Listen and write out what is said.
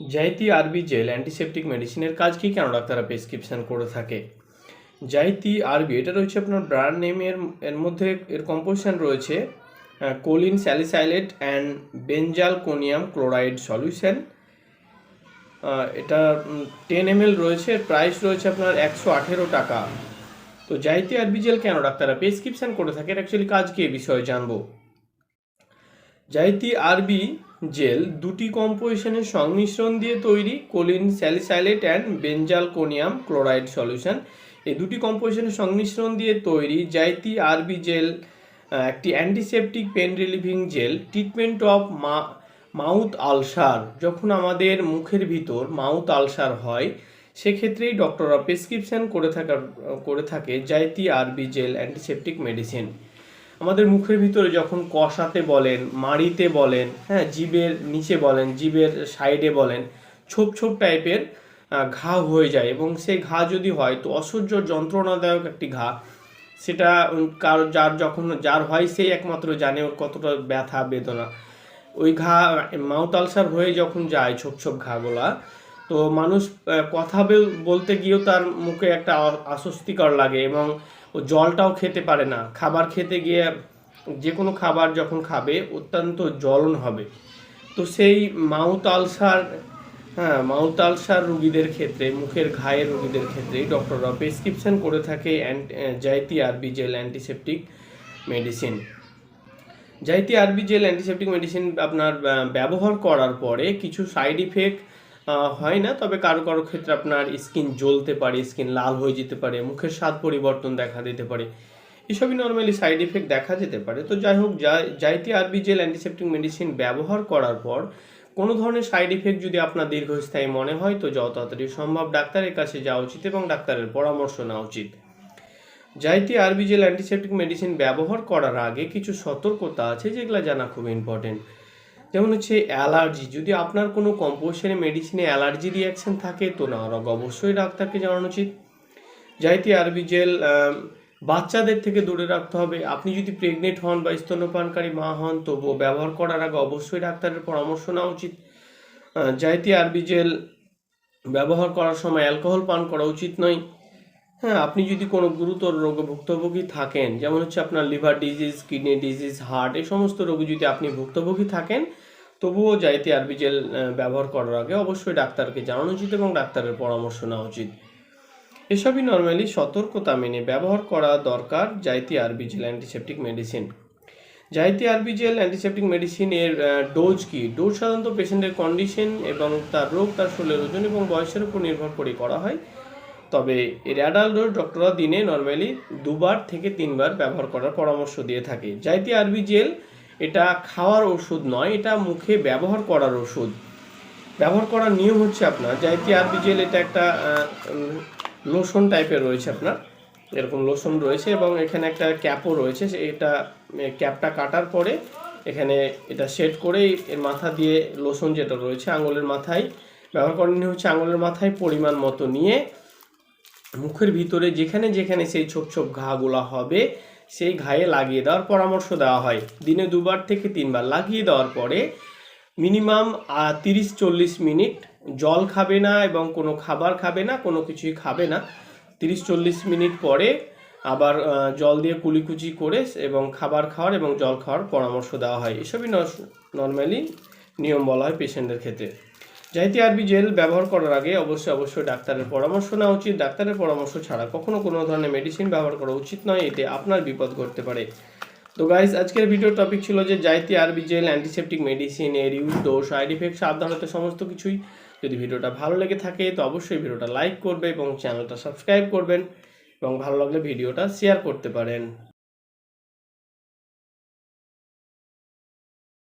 জাইতি RB gel antiseptic মেডিসিনের কাজ কি? কেন ডাক্তাররা প্রেসক্রিপশন করে থাকে? জাইতি আরবি এটা রয়েছে আপনার ব্র্যান্ড নেমের এর মধ্যে এর কম্পোজিশন রয়েছে choline salicylate and benzalkonium chloride solution এটা টেন এম রয়েছে প্রাইস রয়েছে আপনার একশো আঠেরো টাকা। তো জাইতি আরবি জেল কেন ডাক্তাররা প্রেসক্রিপশন করে থাকে? অ্যাকচুয়ালি কাজ কি এ বিষয়ে জানব। জাইতি আরবি জেল দুটি কম্পোজিশনের সংমিশ্রণ দিয়ে তৈরি choline salicylate and benzalkonium chloride solution. এই দুটি কম্পোজিশনের সংমিশ্রণ দিয়ে তৈরি জাইতি আরবি জেল একটি antiseptic pain relieving gel treatment of মা, মাউথ আলসার। যখন আমাদের মুখের ভিতর মাউথ আলসার হয়, সেক্ষেত্রেই ডক্টররা প্রেসক্রিপশন করে থাকার, করে থাকে জাইতি আরবি জেল অ্যান্টিসেপটিক মেডিসিন আমাদের মুখের ভিতরে যখন কষাতে বলেন, মাড়িতে বলেন হ্যাঁ জিভের নিচে বলেন, জিভের সাইডে বলেন, ছোপ ছোপ টাইপের ঘা হয়ে যায় এবং সেই ঘা যদি হয় তো অসহ্য যন্ত্রণাদায়ক একটি ঘা। সেটা কার, যার যখন, যার হয় সেই একমাত্র জানে ওর কতটা ব্যথা, বেদনা। ওই ঘা, মাউথ আলসার হয়ে যখন যায় ছোপ ছোপ ঘাগুলা তো মানুষ কথা বেল- বলতে গিয়েও তার মুখে একটা অস্বস্তিকর লাগে এবং ও জলটাও খেতে পারে না। খাবার খেতে গিয়ে যে কোনো খাবার যখন খাবে, অত্যন্ত জ্বলন হবে। তো সেই মাউথ আলসার হ্যাঁ মাউথ আলসার রুগীদের ক্ষেত্রে, মুখের ঘায়ের রুগীদের ক্ষেত্রে ডক্টররা প্রেসক্রিপশন করে থাকে জাইতি RB gel antiseptic medicine Zytee RB gel antiseptic medicine আপনার ব্যবহার করার পরে কিছু সাইড ইফেক্ট হয় না, তবে কারও কারও ক্ষেত্রে আপনার স্কিন জ্বলতে পারে, স্কিন লাল হয়ে যেতে পারে, মুখের স্বাদ পরিবর্তন দেখা দিতে পারে। এসবই নর্মালি সাইড ইফেক্ট দেখা যেতে পারে। তো যাই হোক, যা- জাইতি আরবি জেল অ্যান্টিসেপটিক মেডিসিন ব্যবহার করার পর, কোনো ধরনের সাইড ইফেক্ট যদি আপনার দীর্ঘস্থায়ী মনে হয়, তো যত তাড়াতাড়ি সম্ভব ডাক্তারের কাছে যাওয়া উচিত এবং ডাক্তারের পরামর্শ নেওয়া উচিত। জাইতি আরবি জেল অ্যান্টিসেপ্টিক মেডিসিন ব্যবহার করার আগে কিছু সতর্কতা আছে, যেগুলো জানা খুব ইম্পর্টেন্ট যেমন হচ্ছে অ্যালার্জি। যদি আপনার কোনো কম্পোজিশনে মেডিসিনে অ্যালার্জি রিয়াকশন থাকে, তো না অবশ্যই ডাক্তারকে জানানো উচিত। জাইতি আরবি জেল বাচ্চাদের থেকে দূরে রাখতে হবে। আপনি যদি প্রেগনেন্ট হন বা স্তন্যপানকারী মা হন, তবুও ব্যবহার করার আগে অবশ্যই ডাক্তারের পরামর্শ নেওয়া উচিত। জাইতি আরবি জেল, ব্যবহার করার সময় অ্যালকোহল পান করা উচিত নয়। হ্যাঁ আপনি যদি কোনো গুরুতর রোগে ভুক্তভোগী থাকেন, যেমন হচ্ছে আপনার liver disease, kidney disease, heart, এই সমস্ত রোগে যদি আপনি ভুক্তভোগী থাকেন, তবুও জাইতি আরবি জেল ব্যবহার করার আগে অবশ্যই ডাক্তারকে জানানো উচিত এবং ডাক্তারের পরামর্শ নেওয়া উচিত। এসবই নর্মালি সতর্কতা মেনে ব্যবহার করা দরকার জাইতি RB jail antiseptic medicine Zytee RB gel antiseptic মেডিসিনের ডোজ কি? ডোজ সাধারণত পেশেন্টের কন্ডিশন এবং তার রোগ, তার শরীরের ওজন এবং বয়সের উপর নির্ভর করে করা হয়। তবে এর অ্যাডাল্ট ডক্টররা দিনে নর্মালি দুবার থেকে তিনবার ব্যবহার করার পরামর্শ দিয়ে থাকে। জাইতি আরবি জেল, এটা খাওয়ার ওষুধ নয়, এটা মুখে ব্যবহার করার ওষুধ। ব্যবহার করার নিয়ম হচ্ছে আপনার জাইতি আরবি জেল, এটা একটা লোশন টাইপের রয়েছে আপনার, এরকম লোশন রয়েছে এবং এখানে একটা ক্যাপও রয়েছে এটা ক্যাপটা কাটার পরে এখানে এটা সেট করে এর মাথা দিয়ে লোশন যেটা রয়েছে আঙুলের মাথায়, ব্যবহার করার নিয়ম হচ্ছে আঙুলের মাথায় পরিমাণ মতো নিয়ে মুখের ভিতরে যেখানে যেখানে সেই ছোপ ছোপ ঘাগুলা হবে, সেই ঘায়ে লাগিয়ে দেওয়ার পরামর্শ দেওয়া হয়। দিনে দুবার থেকে তিনবার। লাগিয়ে দেওয়ার পরে মিনিমাম তিরিশ চল্লিশ মিনিট জল খাবে না এবং কোনো খাবার খাবে না, কোনো কিছুই খাবে না। তিরিশ চল্লিশ মিনিট পরে আবার জল দিয়ে কুলিকুচি করে এবং খাবার খাওয়ার এবং জল খাওয়ার পরামর্শ দেওয়া হয়। এসবই নর্মালি নিয়ম বলা হয় পেশেন্টের ক্ষেত্রে। জাইতি আরবি জেল ব্যবহার করার আগে অবশ্যই অবশ্যই ডাক্তারের পরামর্শ নেওয়া উচিত। ডাক্তারের পরামর্শ ছাড়া কখনো কোনো ধরনের মেডিসিন ব্যবহার করা উচিত নয়, এতে আপনার বিপদ ঘটতে পারে। তো গাইজ আজকের ভিডিও টপিক ছিল যে Zytee RB gel antiseptic medicine এর ইউজ ডোজ সাইড ইফেক্ট সাবধানতা সমস্ত কিছুই। যদি ভিডিওটা ভালো লেগে থাকে, তো অবশ্যই ভিডিওটা লাইক করবে এবং চ্যানেলটা সাবস্ক্রাইব করবেন এবং ভালো লাগলে ভিডিওটা শেয়ার করতে পারেন।